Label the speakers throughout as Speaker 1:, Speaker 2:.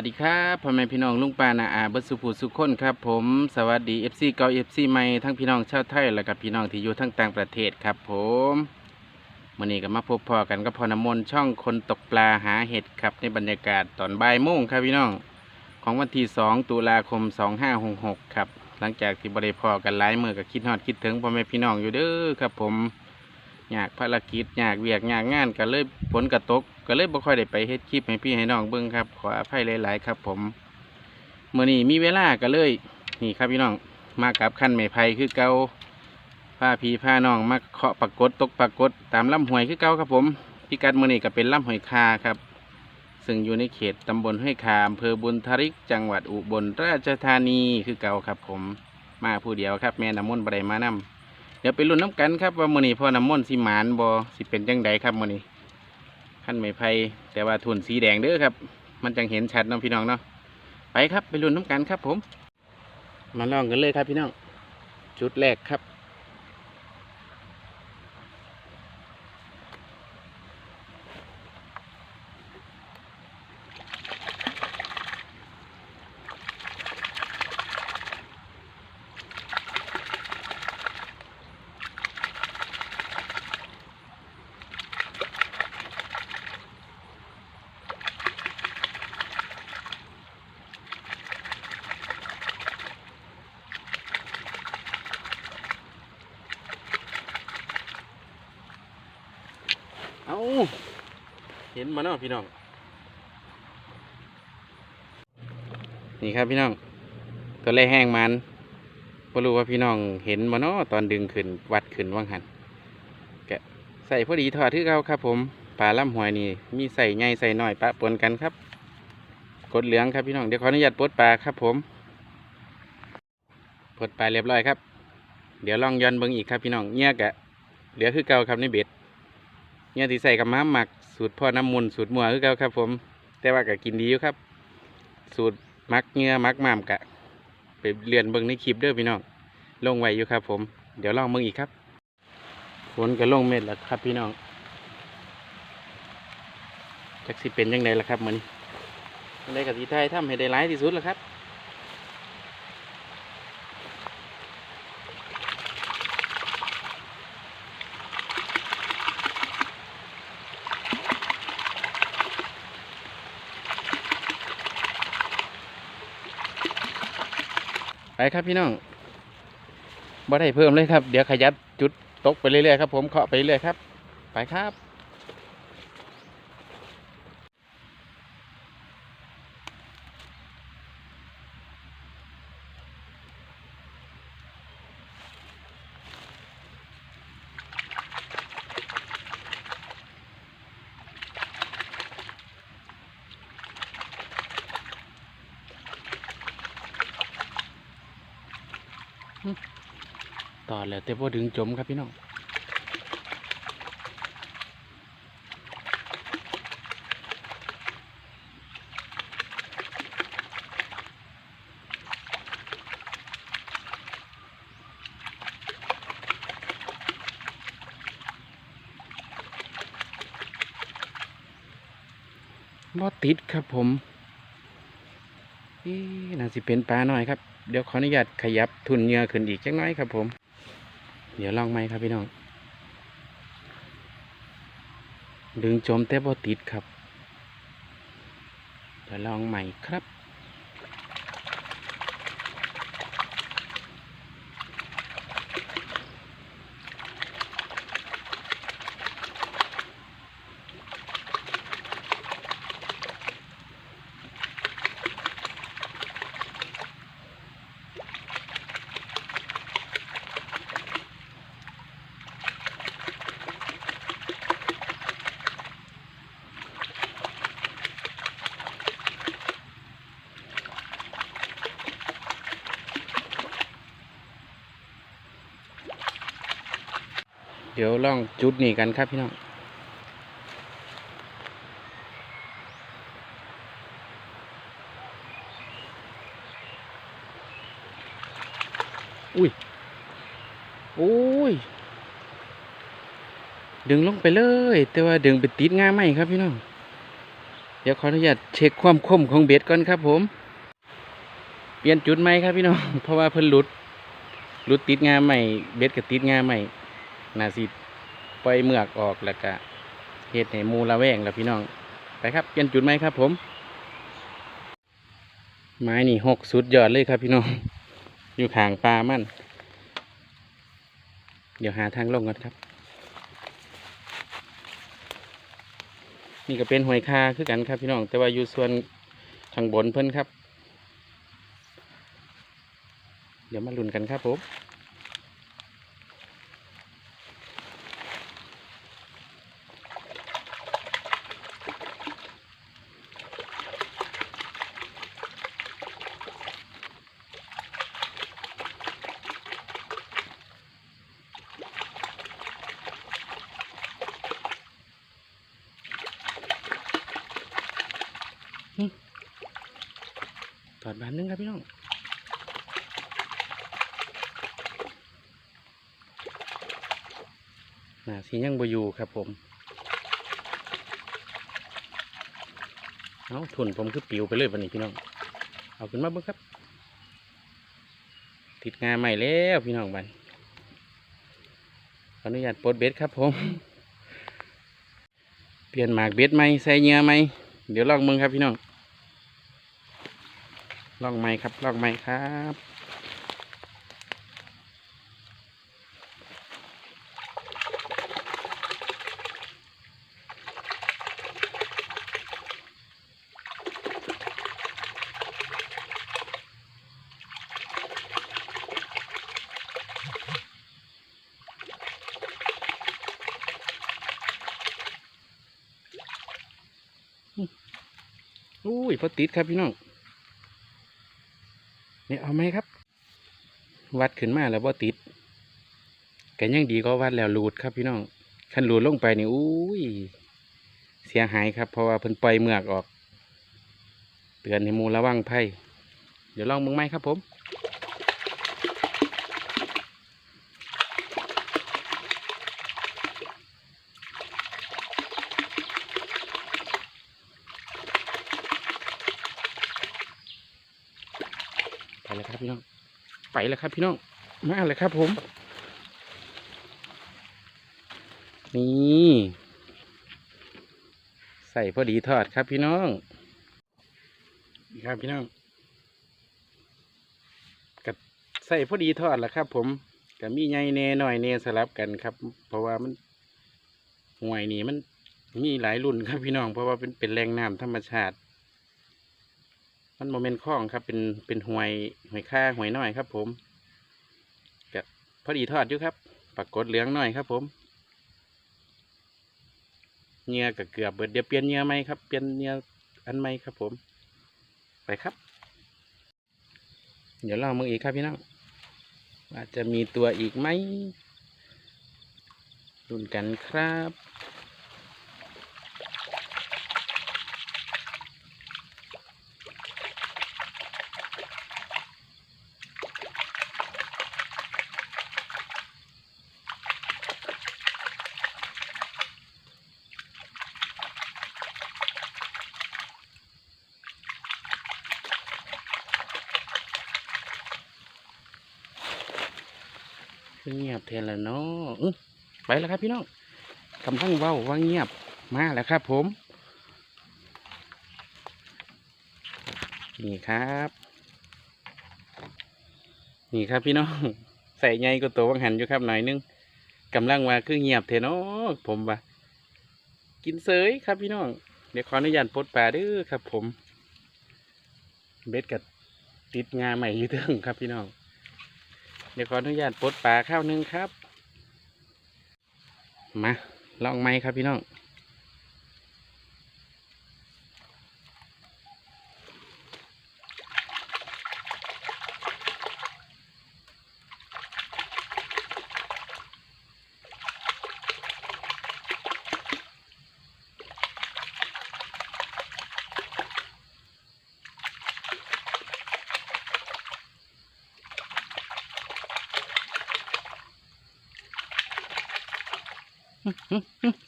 Speaker 1: วัสดีครับพ่อแม่พี่น้องลุงป้านาอาเบิดสุภูสุขคนครับผมสวัสดี FC เก่า FC ใหม่ทั้งพี่น้องชาวไทยและกับพี่น้องที่อยู่ทั้งต่างประเทศครับผมมื่อนี้ก็มาพบพอกันกับพอน้ำมนช่องคนตกปลาหาเห็ดครับในบรรยากาศตอนบ่ายโมงครับพี่น้อง ของวันที่ 2 ตุลาคม 2566 ครับ หลังจากที่บริพอกันหลายมือก็คิดฮอดคิดถึงพ่อแม่พี่น้องอยู่เด้อครับผม ยากภารกิจอยากเวียกอยากงานก็เลยฝนกระตก ก็เลยบ่ค่อยได้ไปเฮ็ดคลิปให้พี่ให้น้องเบิ่งครับ ขออภัยหลาย ๆ ครับ ผมเมื้อนี้มีเวลาก็เลย นี่ครับพี่น้องมากับคันไม้ไผ่คือเก่าพาพี่พาน้องมาเคาะปรากฏตกปรากฏตามลำห้วยคือเกาครับผมพิกัดมื้อนี้ก็เป็นลำห้วยคาครับ ซึ่งอยู่ในเขตตำบลห้วยคาอำเภอบุญทริก จังหวัดอุบลราชธานีคือเกาครับ ผมมาผู้เดียวครับ แม่น้ำมนต์บไดมานำ เดี๋ยวไปลุ้นน้ำกันครับว่ามือนี้พ่อน้ำมนต์สิหมานบอสิเป็นจังใดครับมือนี้ขั้นไม้ไผ่แต่ว่าทุนสีแดงเด้อครับ มันจังเห็นชัดน้องพี่น้องเนาะไปครับไปลุ้นน้ำกันครับผม มาลองกันเลยครับพี่น้อง จุดแรกครับ เอาเห็นมาเนาะพี่น้อง นี่ครับพี่น้อง ตัวแรกแห้งมันบ่รู้ว่าพี่น้องเห็นมาเนาะตอนดึงขึ้นวัดขึ้นว่างหันแกใส่พอดีถอดที่เขาครับผมปลาล่ำหวยนี่มีใส่ใหญ่ใส่น้อยปะปนกันครับ กดเหลืองครับพี่น้องเดี๋ยวขออนุญาตปลดปลาครับผมปลดปลาเรียบร้อยครับ เดี๋ยวลองย้อนเบิ่งอีกครับพี่น้องเงี้ยกะเหลือคือเก่าครับในเบ็ด เนี่ยที่ใส่กับม้าหมักสูตรพ่อน้ำมุนสูตรมัวคือเก่าครับผม แต่ว่าก็กินดีอยู่ครับ สูตรมักเนื้อมักหมามกะไปเรียนเบิ่งในคลิปเด้อพี่น้องลงไว้อยู่ครับ ผม เดี๋ยวลองเบิ่งอีกครับฝนก็ลงเม็ดแล้วครับพี่น้องจักสิเป็นยังไงล่ะครับมื้อนี้ยังไงกับที่ไทยทำให้ได้ร้ายที่สุดแล้วครับ ไปครับพี่น้องบ่ได้เพิ่มเลยครับ เดี๋ยวขยับจุดตกไปเรื่อยๆครับผมเคาะไปเรื่อยครับ ไปครับ ต่อแล้วแต่พอดึงจมครับพี่น้องบ่ติดครับผมเอ๊ะน่าสิเป็นปลาหน่อยครับ เดี๋ยวขออนุญาตขยับทุนเงือขึ้นอีกจักน้อยครับผม เดี๋ยวลองไหมครับพี่น้อง ดึงจมแต่บ่ติดครับ เดี๋ยวลองใหม่ครับ ดี๋ยวลองจุดนี่กันครับพี่น้องอุ้ยโอ้ย ดึงลงไปเลย แต่ว่าดึงไปติดง่ายไหมครับพี่น้อง เดี๋ยวขออนุญาตเช็คความคมของเบ็ดก่อนครับผม เปลี่ยนจุดไหมครับพี่น้อง เพราะว่าเพิ่นหลุด หลุดติดงาใหม่เบ็ดกับติดงาใหม่ นาสิปล่อยเมือกออกแล้วก็เฮ็ดให้หมูระแวงแล้วพี่น้องไปครับเปลี่ยนจุดไหมครับ ผม ไม้นี่หกสุดยอดเลยครับพี่น้อง อยู่ขางปลามั่นเดี๋ยวหาทางลงก่อนครับ นี่ก็เป็นหอยคาคือกันครับพี่น้อง แต่ว่าอยู่ส่วนข้างบนเพิ่นครับ เดี๋ยวมาลุ้นกันครับผม ถอดบานนึงครับพี่น้องน่าสียังบอยู่ครับผมเอาทุนผมคือปิวไปเลยวันนี้พี่น้อง เอาขึ้นมาบิ้งครับ ติดงานใหม่แล้วพี่น้องบันขออนุญาตปลดเบ็ดครับผม เปลี่ยนหมากเบ็ดไหมใส่เงือไหมเดี๋ยวลองมึงครับพี่น้อง ลองไหมครับ ลองไหมครับอุ้ยพอติดครับพี่น้อง เนี่ยเอาไหมครับ วัดขึ้นมาแล้วว่าติดกันยังดีก็วัดแล้วหลุดครับพี่น้องขั้นหลุดลงไปนี่อุ้ยเสียหายครับ เพราะว่าเพิ่นปล่อยเมือกออก เตือนให้มูระวังไพ่เดี๋ยวลองมึงไหมครับผม ล้วครับพี่น้อง ไปแล้วครับพี่น้อง มาเลยครับผม นี่ใส่พอดีทอดครับพี่น้องนี่ครับพี่น้องกับใส่พอดีทอดแหละครับ ผมกับมีใหญ่เนหน่อยเนสลับกันครับ เพราะว่ามันห่วยนี่มันมีหลายรุ่นครับพี่น้อง เพราะว่าเป็นเป็นแรงน้ำธรรมชาติ มันโมเมนต์คล้องครับ เป็นเป็นหวยหวยค่าหวยน้อยครับ ผมกับพอดีทอดอยู่ครับปรากฏเหลืองหน่อยครับ ผมเหงื่อกับเกือบเบิดเดี๋ยวเปลี่ยนเหงื่อไหมครับเปลี่ยนเหงื่ออันใหม่ครับ ผม ไปครับ เดี๋ยวลองมึงอีกครับพี่น้องว่าจะมีตัวอีกไหมดุนกันครับ เงียบแทนแล้วเนาะอื้อไปแล้วครับพี่น้องกำลังเว้าว่าเงียบมาแล้วครับผม นี่ครับ นี่ครับพี่น้อง ใส่ใหญ่ก็ตัววังหันอยู่ครับหน่อยนึงกำลังว่าคือเงียบเทนาะผมว่ากินเสยครับพี่น้อง เดี๋ยวขออนุญาตปลดปลาด้อครับผม เบ็ดกับติดงาใหม่อยู่เทิงครับพี่น้อง เดี๋ยวขออนุญาตปลดปลาข้าวหนึงครับ มาลองไหมครับพี่น้อง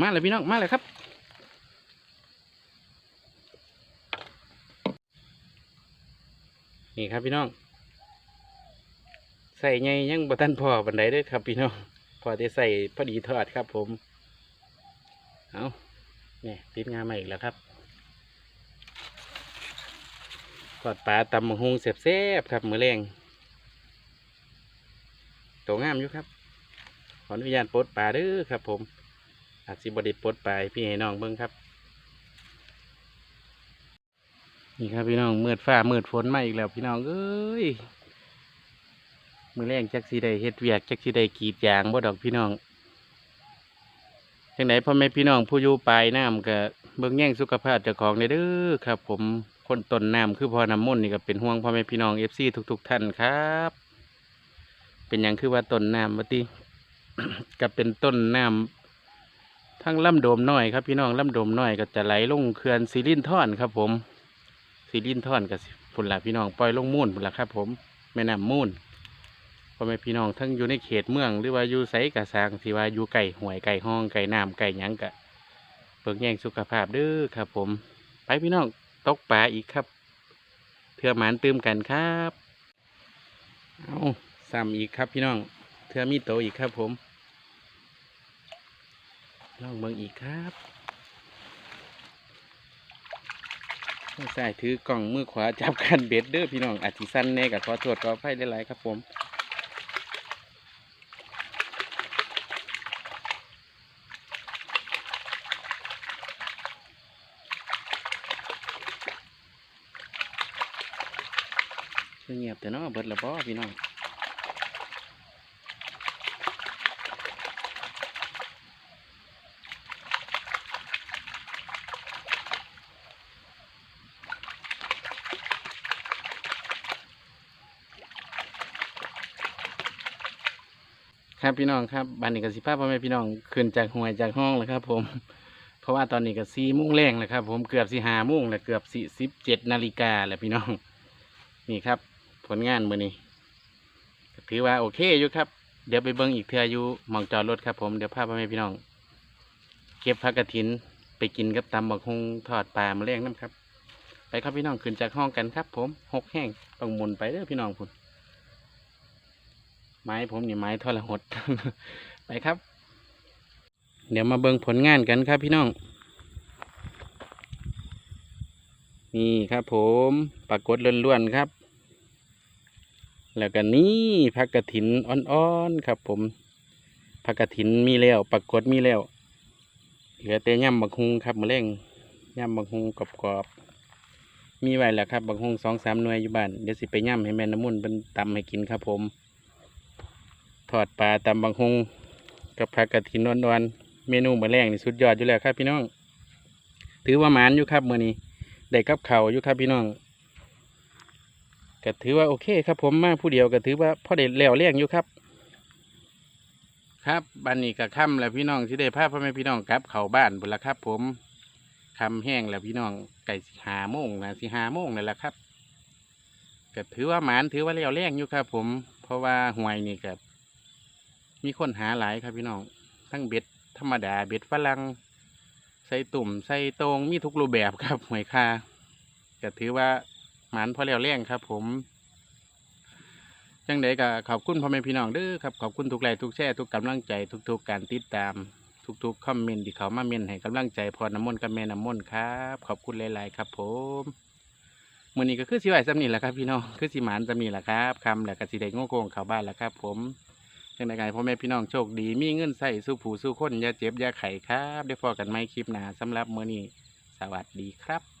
Speaker 1: มาเลยพี่น้อง มาเลยครับ นี่ครับพี่น้อง ใส่ไงยังบัตันพอบันไดด้วยครับพี่น้อง พอจะใส่พอดีทอดครับผม เอาเนี่ยติดงานมาอีกแล้วครับทอดปลาตำมะฮุงเสียบเสบครับ มือแรงตัวงามอยู่ครับ ขออนุญาตปลดปลาด้วยครับผม อาจสิบไดิปลดปพี่ให้น้องเบิ่งครับ นี่ครับพี่น้องมืดฟ้ามืดฝนมาอีกแล้วพี่น้องเอ้ยมือแรงจักสีได้เฮ็ดเวียกจักสีได้กีดยางบ่ดอกพี่น้องจังไหนพ่อแม่พี่น้องผู้อยู่ปลายน้ำก็เบิ่งแย่งสุขภาพเจ้าของเด้อครับ ผมคนต้นน้ำคือพอน้ำมนต์นี่ก็เป็นห่วงพ่อแม่พี่น้องเอฟซีทุก ๆ ท่านครับ เป็นอย่างคือว่าต้นน้ำวัติก็เป็นต้นน้ำ ทั้งลำโดมน้อยครับพี่น้องลำโดมน้อยก็จะไหลลงเขื่อนซีลินท่อนครับ ผมซีลินท่อนก็สิพุ่นละพี่น้องปล่อยลงมูลพุ่นละครับ ผมแม่น้ำมูลพ่อแม่พี่น้องทั้งอยู่ในเขตเมือง หรือว่าอยู่ไสกะสางที่ว่าอยู่ไก่ห่วยไก่ห้องไก่น้ำไก่หยังกะเปิกแย่งสุขภาพเด้อครับ ผม ไปพี่น้องตกปลาอีกครับเทือหมานตืมกันครับ เอาซ้ำอีกครับพี่น้องเทือมีโตอีกครับผม ลองเบิ่งอีกครับมือซ้ายถือกล่องมือขวาจับคันเบ็ดเด้อพี่น้องอาจิสั้นแน่กับขอโทษขออภัยได้หลายครับผมเงียบแต่เนาะเบิดละบ่พี่น้อง ครับพี่น้องครับบันนี้ก็สิภาพพ่อแม่พี่น้องขึ้นจากห่วยจากห้องแล้วครับ ผม เพราะว่าตอนนี้ก็สี่โมุ้งแรงแล้วครับ ผมเกือบสี่ห้าโมุ้งแล้วเกือบสี่สิบเจ็ดนาฬิกาแล้วพี่น้อง นี่ครับ ผลงานมือนี้ถือว่าโอเคอยู่ครับ เดี๋ยวไปเบิ้งอีกเทื่ออยู่มองจอดรถครับ ผมเดี๋ยวพาพพ่อแม่พี่น้อง เก็บผักกระถินไปกินกับตำบักฮงทอดปลามาเลี้ยงน้ำครับ ไปครับพี่น้องขึ้นจากห้องกันครับ ผมหกแห้งต้องหมุนไปเด้อพี่น้องพุ่น ไม้ผมนี่ไม้ทอละหด ไปครับ เดี๋ยวมาเบิ่งผลงานกันครับพี่น้อง นี่ครับผมปรากฏล้วนๆครับ แล้วก็นี่ผักกระถินอ่อนๆครับ ผมผักกระถินมีแล้วปรากฏมีแล้วเหลือแต่ย่ำบักฮุงครับมะเร็งย่ำบักฮุงกรอบๆมีไว้แล้วครับบักฮุงสองสามหน่วยอยู่บ้านเดี๋ยวสิไปย่ำให้แม่น้ำมุนเป็นตำให้กินครับผม อดปลาตำบักฮุงกับผักกะถินอ่อนๆเมนูมะเร็งนี่สุดยอดอยู่แล้วครับพี่น้อง ถือว่าหมานอยู่ครับมื้อนี้ได้กับเขาอยู่ครับพี่น้องก็ถือว่าโอเคครับผมมาผู้เดียวก็ถือว่าพ่อเด็ดแล้วเลี้ยงอยู่ครับ ครับบันนี้ก็ค่ำแล้วพี่น้องที่ได้พาพพ่อแม่พี่น้องกลับเขาบ้านบุญละครับ ผมค่ำแห้งแล้วพี่น้องไก่สิหาโมงนะสิหาโมงนั่นแหละครับก็ถือว่าหมานถือว่าแล้วเลี้ยงอยู่ครับ ผม เพราะว่าหวยนี่ก็ มีคนหาหลายครับพี่น้อง ทั้งเบ็ดธรรมดาเบ็ดฝรั่งใส่ตุ่มใส่ตรงมีทุกรูปแบบครับหวยคาก็ถือว่าหมันพอแล้วแรงครับ ผมจังใดก็ขอบคุณพ่อแม่พี่น้องเด้อครับขอบคุณทุกไลค์ทุกแชร์ทุกกำลังใจ ทุกๆการติดตาม ทุกๆคอมเมนต์ที่เขามาเมนให้กำลังใจพอน้ำมนต์กับแม่น้ำมนต์ครับ ขอบคุณหลายๆครับ ผมมื้อนี้ก็คือสิไหวสำนีแหละครับพี่น้องคือสิหมานสำนีแหละครับคำแหละก็สิได้โง่โกงเข้าบ้านแหละครับ ผม จังใดก็ให้พ่อแม่พี่น้องโชคดีมีเงินใส่สู้ผู้สู้คนอย่าเจ็บอย่าไข้ครับได้พอกันไหมคลิปหนาสำหรับมื้อนี้สวัสดีครับ